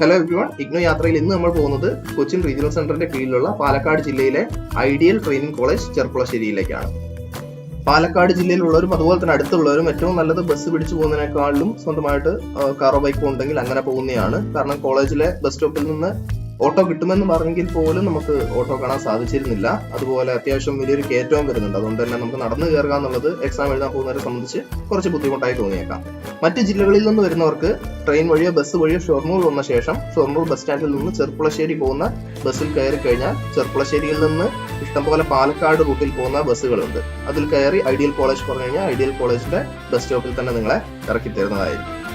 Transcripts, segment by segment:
Hello everyone IGNOU യാത്രയിൽ ഇന്ന് നമ്മൾ പോകുന്നത് കൊച്ചിൻ റീജിയണൽ സെന്ററിന്റെ കീഴിലുള്ള പാലക്കാട് ജില്ലയിലെ ഐഡിയൽ ട്രെയിനിങ് കോളേജ് ചെർപ്പുളശ്ശേരിയിലേക്കാണ്. പാലക്കാട് ജില്ലയിലുള്ളവരും അതുപോലെ തന്നെ അടുത്തുള്ളവരും ഏറ്റവും നല്ലത് ബസ് പിടിച്ചു പോകുന്നതിനേക്കാളും സ്വന്തമായിട്ട് കാറോ ബൈക്കോ ഉണ്ടെങ്കിൽ അങ്ങനെ പോകുന്നതാണ്. കാരണം കോളേജിലെ ബസ് സ്റ്റോപ്പിൽ നിന്ന് ഓട്ടോ കിട്ടുമെന്ന് പറഞ്ഞെങ്കിൽ പോലും നമുക്ക് ഓട്ടോ കാണാൻ സാധിച്ചിരുന്നില്ല. അതുപോലെ അത്യാവശ്യം വലിയൊരു കയറ്റവും വരുന്നുണ്ട്. അതുകൊണ്ട് തന്നെ നമുക്ക് നടന്നു കയറുക എന്നുള്ളത് എക്സാം എഴുതാൻ പോകുന്നവരെ സംബന്ധിച്ച് കുറച്ച് ബുദ്ധിമുട്ടായി തോന്നിയേക്കാം. മറ്റ് ജില്ലകളിൽ നിന്ന് വരുന്നവർക്ക് ട്രെയിൻ വഴിയോ ബസ് വഴിയോ ഷൊർണൂർ വന്ന ശേഷം ഷൊർണൂർ ബസ് സ്റ്റാൻഡിൽ നിന്ന് ചെർപ്പുളശ്ശേരി പോകുന്ന ബസ്സിൽ കയറി കഴിഞ്ഞാൽ ചെർപ്പുളശ്ശേരിയിൽ നിന്ന് ഇഷ്ടംപോലെ പാലക്കാട് റൂട്ടിൽ പോകുന്ന ബസ്സുകളുണ്ട് അതിൽ കയറി ഐഡിയൽ കോളേജ് പറഞ്ഞു കഴിഞ്ഞാൽ ഐഡിയൽ കോളേജിന്റെ ബസ് സ്റ്റോപ്പിൽ തന്നെ നിങ്ങളെ ഇറക്കി തരുന്നതായിരിക്കും.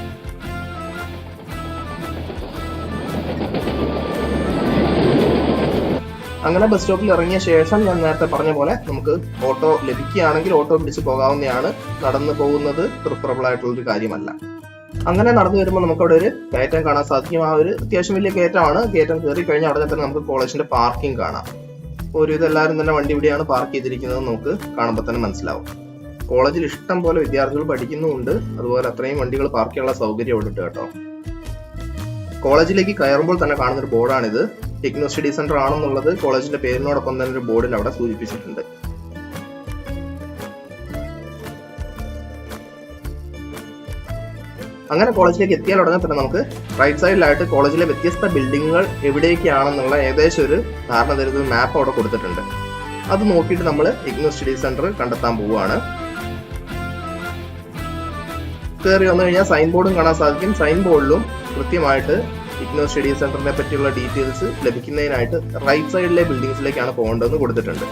അങ്ങനെ ബസ് സ്റ്റോപ്പിൽ ഇറങ്ങിയ ശേഷം ഞാൻ നേരത്തെ പറഞ്ഞ പോലെ നമുക്ക് ഓട്ടോ ലഭിക്കുകയാണെങ്കിൽ ഓട്ടോ പിടിച്ച് പോകാവുന്നതാണ്. നടന്നു പോകുന്നത് പ്രിഫറബിൾ ആയിട്ടുള്ള ഒരു കാര്യമല്ല. അങ്ങനെ നടന്നു വരുമ്പോൾ നമുക്ക് അവിടെ ഒരു കയറ്റം കാണാൻ സാധിക്കും. ആ ഒരു അത്യാവശ്യം വലിയ കയറ്റമാണ്. കയറ്റം കയറി കഴിഞ്ഞാൽ അവിടെ തന്നെ നമുക്ക് കോളേജിന്റെ പാർക്കിംഗ് കാണാം. ഒരു ഇതെല്ലാവരും തന്നെ വണ്ടി ഇവിടെയാണ് പാർക്ക് ചെയ്തിരിക്കുന്നത് നമുക്ക് കാണുമ്പോൾ തന്നെ മനസ്സിലാവും. കോളേജിൽ ഇഷ്ടം പോലെ വിദ്യാർത്ഥികൾ പഠിക്കുന്നുമുണ്ട്. അതുപോലെ അത്രയും വണ്ടികൾ പാർക്ക് ചെയ്യാനുള്ള സൗകര്യം ഉണ്ട് കേട്ടോ. കോളേജിലേക്ക് കയറുമ്പോൾ തന്നെ കാണുന്ന ഒരു ബോർഡാണിത് ടെക്നോ സ്റ്റഡി സെന്റർ ആണെന്നുള്ളത് കോളേജിന്റെ പേരിനോടൊപ്പം തന്നെ ഒരു ബോർഡിൽ അവിടെ സൂചിപ്പിച്ചിട്ടുണ്ട്. അങ്ങനെ കോളേജിലേക്ക് എത്തിയാൽ ഉടനെ തന്നെ നമുക്ക് റൈറ്റ് സൈഡിലായിട്ട് കോളേജിലെ വ്യത്യസ്ത ബിൽഡിങ്ങുകൾ എവിടേക്കാണെന്നുള്ള ഏകദേശം ഒരു ധാരണ തരുന്ന മാപ്പ് അവിടെ കൊടുത്തിട്ടുണ്ട്. അത് നോക്കിയിട്ട് നമ്മൾ ഇഗ്നോ സ്റ്റഡി സെന്റർ കണ്ടെത്താൻ പോവുകയാണ്. കയറി വന്നു കഴിഞ്ഞാൽ സൈൻ ബോർഡും കാണാൻ സാധിക്കും. സൈൻ ബോർഡിലും കൃത്യമായിട്ട് ഇഗ്നോ സ്റ്റഡി സെന്ററിനെ പറ്റിയുള്ള ഡീറ്റെയിൽസ് ലഭിക്കുന്നതിനായിട്ട് റൈറ്റ് സൈഡിലെ ബിൽഡിങ്സിലേക്കാണ് പോകേണ്ടതെന്ന് കൊടുത്തിട്ടുണ്ട്.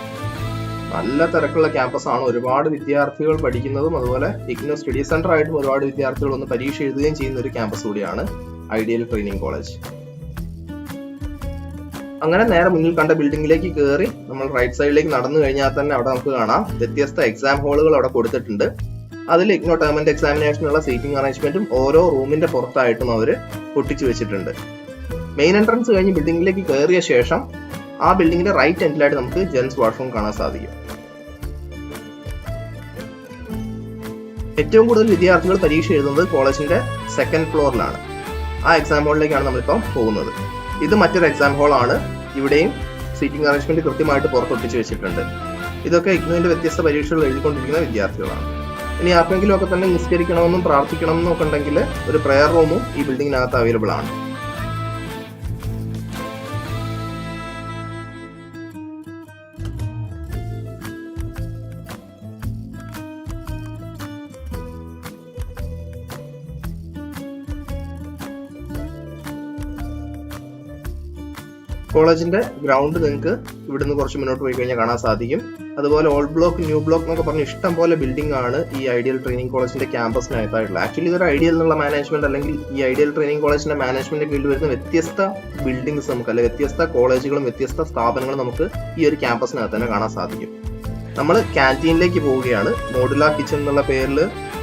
നല്ല തിരക്കുള്ള ക്യാമ്പസ് ആണ്. ഒരുപാട് വിദ്യാർത്ഥികൾ പഠിക്കുന്നതും അതുപോലെ ഇഗ്നോ സ്റ്റഡി സെന്റർ ആയിട്ടും ഒരുപാട് വിദ്യാർത്ഥികൾ ഒന്ന് പരീക്ഷ എഴുതുകയും ചെയ്യുന്ന ഒരു ക്യാമ്പസ് കൂടിയാണ് ഐഡിയൽ ട്രെയിനിങ് കോളേജ് അങ്ങനെ നേരെ മുന്നിൽ കണ്ട ബിൽഡിംഗിലേക്ക് കയറി നമ്മൾ റൈറ്റ് സൈഡിലേക്ക് നടന്നു കഴിഞ്ഞാൽ തന്നെ അവിടെ നമുക്ക് കാണാം. വ്യത്യസ്ത എക്സാം ഹോളുകൾ അവിടെ കൊടുത്തിട്ടുണ്ട്. അതിൽ ഇഗ്നോ ടേമിന്റെ എക്സാമിനേഷനുള്ള സീറ്റിംഗ് അറേഞ്ച്മെന്റും ഓരോ റൂമിന്റെ പുറത്തായിട്ടും അവർ പൊട്ടിച്ചു വെച്ചിട്ടുണ്ട്. മെയിൻ എൻട്രൻസ് കഴിഞ്ഞ് ബിൽഡിംഗിലേക്ക് കയറിയ ശേഷം ആ ബിൽഡിംഗിന്റെ റൈറ്റ് എൻഡിലായിട്ട് നമുക്ക് ജെൻസ് വാഷ്റൂം കാണാൻ സാധിക്കും. ഏറ്റവും കൂടുതൽ വിദ്യാർത്ഥികൾ പരീക്ഷ എഴുതുന്നത് കോളേജിന്റെ സെക്കൻഡ് ഫ്ലോറിലാണ് ആ എക്സാം ഹോളിലേക്കാണ് നമ്മളിപ്പം പോകുന്നത്. ഇത് മറ്റൊരു എക്സാം ഹാളാണ് ഇവിടെയും സീറ്റിംഗ് അറേഞ്ച്മെന്റ് കൃത്യമായിട്ട് പുറത്തൊട്ടിച്ച് വെച്ചിട്ടുണ്ട്. ഇതൊക്കെ ഇഗ്നുവിന്റെ വ്യത്യസ്ത പരീക്ഷകൾ എഴുതിക്കൊണ്ടിരിക്കുന്ന വിദ്യാർത്ഥികളാണ്. ഇനി ആർക്കെങ്കിലും ഒക്കെ തന്നെ നിസ്കരിക്കണമെന്നും പ്രാർത്ഥിക്കണമെന്നും ഒക്കെ ഉണ്ടെങ്കിൽ ഒരു പ്രെയർ റൂമും ഈ ബിൽഡിങ്ങിനകത്ത് അവൈലബിൾ ആണ്. കോളേജിന്റെ ഗ്രൗണ്ട് നിങ്ങൾക്ക് ഇവിടുന്ന് കുറച്ച് മുന്നോട്ട് പോയി കഴിഞ്ഞാൽ കാണാൻ സാധിക്കും. അതുപോലെ ഓൾഡ് ബ്ലോക്ക് ന്യൂ ബ്ലോക്ക് എന്നൊക്കെ പറഞ്ഞ് ഇഷ്ടം പോലെ ബിൽഡിംഗ് ആണ് ഈ ഐഡിയൽ ട്രെയിനിങ് കോളേജിന്റെ ക്യാമ്പസിനകത്തായിട്ടുള്ളത് ആക്ച്വലി ഇതൊരു ഐഡിയൽ എന്നുള്ള മാനേജ്മെന്റ് അല്ലെങ്കിൽ ഈ ഐഡിയൽ ട്രെയിനിങ് കോളേജിന്റെ മാനേജ്മെന്റ് കീഴിൽ വരുന്ന വ്യത്യസ്ത ബിൽഡിംഗ്സ് നമുക്ക് അല്ലെങ്കിൽ വ്യത്യസ്ത കോളേജുകളും വ്യത്യസ്ത സ്ഥാപനങ്ങളും നമുക്ക് ഈ ഒരു ക്യാമ്പസിനകത്ത് തന്നെ കാണാൻ സാധിക്കും. നമ്മൾ ക്യാന്റീനിലേക്ക് പോവുകയാണ്. മോഡുലാർ കിച്ചൺ എന്നുള്ള പേരിൽ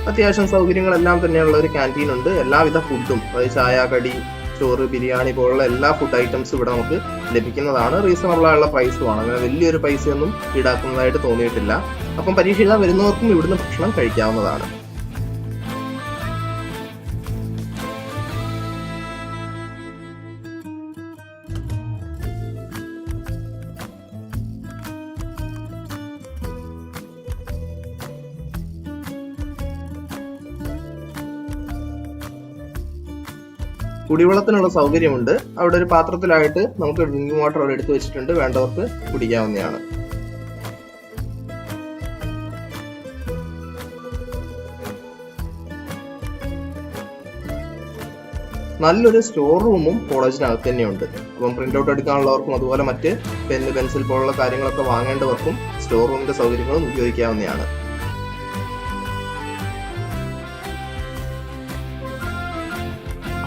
അത്യാവശ്യം സൗകര്യങ്ങളെല്ലാം തന്നെയുള്ള ഒരു ക്യാന്റീൻ ഉണ്ട്. എല്ലാവിധ ഫുഡും അതായത് ചായ കടി ചോറ് ബിരിയാണി പോലുള്ള എല്ലാ ഫുഡ് ഐറ്റംസും ഇവിടെ നമുക്ക് ലഭിക്കുന്നതാണ്. റീസണബിൾ ആയുള്ള പ്രൈസുമാണ് അങ്ങനെ വലിയൊരു പൈസയൊന്നും ഈടാക്കുന്നതായിട്ട് തോന്നിയിട്ടില്ല. അപ്പം പരീക്ഷ എഴുതാൻ വരുന്നവർക്കും ഇവിടുന്ന് ഭക്ഷണം കഴിക്കാവുന്നതാണ്. കുടിവെള്ളത്തിനുള്ള സൗകര്യമുണ്ട്. അവിടെ ഒരു പാത്രത്തിലായിട്ട് നമുക്ക് ഡ്രിങ്കിങ് വാട്ടർ അവിടെ എടുത്തു വെച്ചിട്ടുണ്ട്. വേണ്ടവർക്ക് കുടിക്കാവുന്നതാണ്. നല്ലൊരു സ്റ്റോർ റൂമും കോളേജിനകത്ത് തന്നെയുണ്ട്. അപ്പം പ്രിന്റ് ഔട്ട് എടുക്കാനുള്ളവർക്കും അതുപോലെ മറ്റ് പെന്ന് പെൻസിൽ പോലുള്ള കാര്യങ്ങളൊക്കെ വാങ്ങേണ്ടവർക്കും സ്റ്റോർ റൂമിന്റെ സൗകര്യങ്ങളും ഉപയോഗിക്കാവുന്നതാണ്.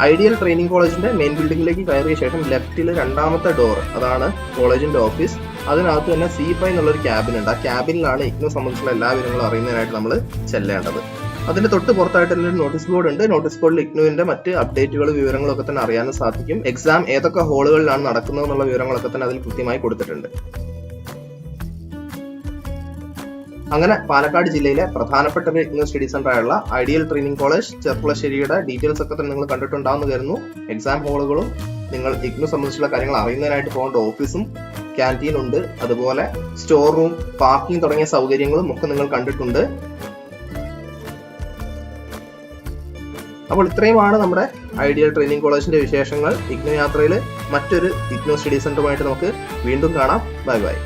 ഐഡിയൽ ട്രെയിനിങ് കോളേജിന്റെ മെയിൻ ബിൽഡിംഗിലേക്ക് കയറിയ ശേഷം ലെഫ്റ്റിൽ രണ്ടാമത്തെ ഡോർ അതാണ് കോളേജിന്റെ ഓഫീസ് അതിനകത്ത് തന്നെ സി ഫൈവ് എന്നുള്ളൊരു ക്യാബിൻ ഉണ്ട്. ആ ക്യാബിനിലാണ് ഇഗ്നോ സംബന്ധിച്ചുള്ള എല്ലാ വിവരങ്ങളും അറിയുന്നതിനായിട്ട് നമ്മൾ ചെല്ലേണ്ടത്. അതിന്റെ തൊട്ട് പുറത്തായിട്ട് തന്നെ നോട്ടീസ് ബോർഡ് ഉണ്ട്. നോട്ടീസ് ബോർഡിൽ ഇഗ്നുവിന്റെ മറ്റ് അപ്ഡേറ്റുകളും വിവരങ്ങളും ഒക്കെ തന്നെ അറിയാനും സാധിക്കും. എക്സാം ഏതൊക്കെ ഹാളുകളിലാണ് നടക്കുന്നത് എന്നുള്ള വിവരങ്ങളൊക്കെ തന്നെ അതിൽ കൃത്യമായി കൊടുത്തിട്ടുണ്ട്. അങ്ങനെ പാലക്കാട് ജില്ലയിലെ പ്രധാനപ്പെട്ട ഒരു ഇഗ്നോ സ്റ്റഡി സെന്റർ ആയുള്ള ഐഡിയൽ ട്രെയിനിങ് കോളേജ് ചെർപ്പുളശ്ശേരിയുടെ ഡീറ്റെയിൽസ് ഒക്കെ തന്നെ നിങ്ങൾ കണ്ടിട്ടുണ്ടാവുന്നു കരുതുന്നു. എക്സാം ഹോളുകളും നിങ്ങൾ ഇഗ്നു സംബന്ധിച്ചുള്ള കാര്യങ്ങൾ അറിയുന്നതിനായിട്ട് പോകേണ്ട ഓഫീസും ക്യാന്റീൻ ഉണ്ട്. അതുപോലെ സ്റ്റോർ റൂം പാർക്കിംഗ് തുടങ്ങിയ സൗകര്യങ്ങളും ഒക്കെ നിങ്ങൾ കണ്ടിട്ടുണ്ട്. അപ്പോൾ ഇത്രയുമാണ് നമ്മുടെ ഐഡിയൽ ട്രെയിനിങ് കോളേജിന്റെ വിശേഷങ്ങൾ. ഇഗ്നോ യാത്രയിൽ മറ്റൊരു ഇഗ്നോ സ്റ്റഡി സെന്ററുമായിട്ട് നമുക്ക് വീണ്ടും കാണാം. Bye bye.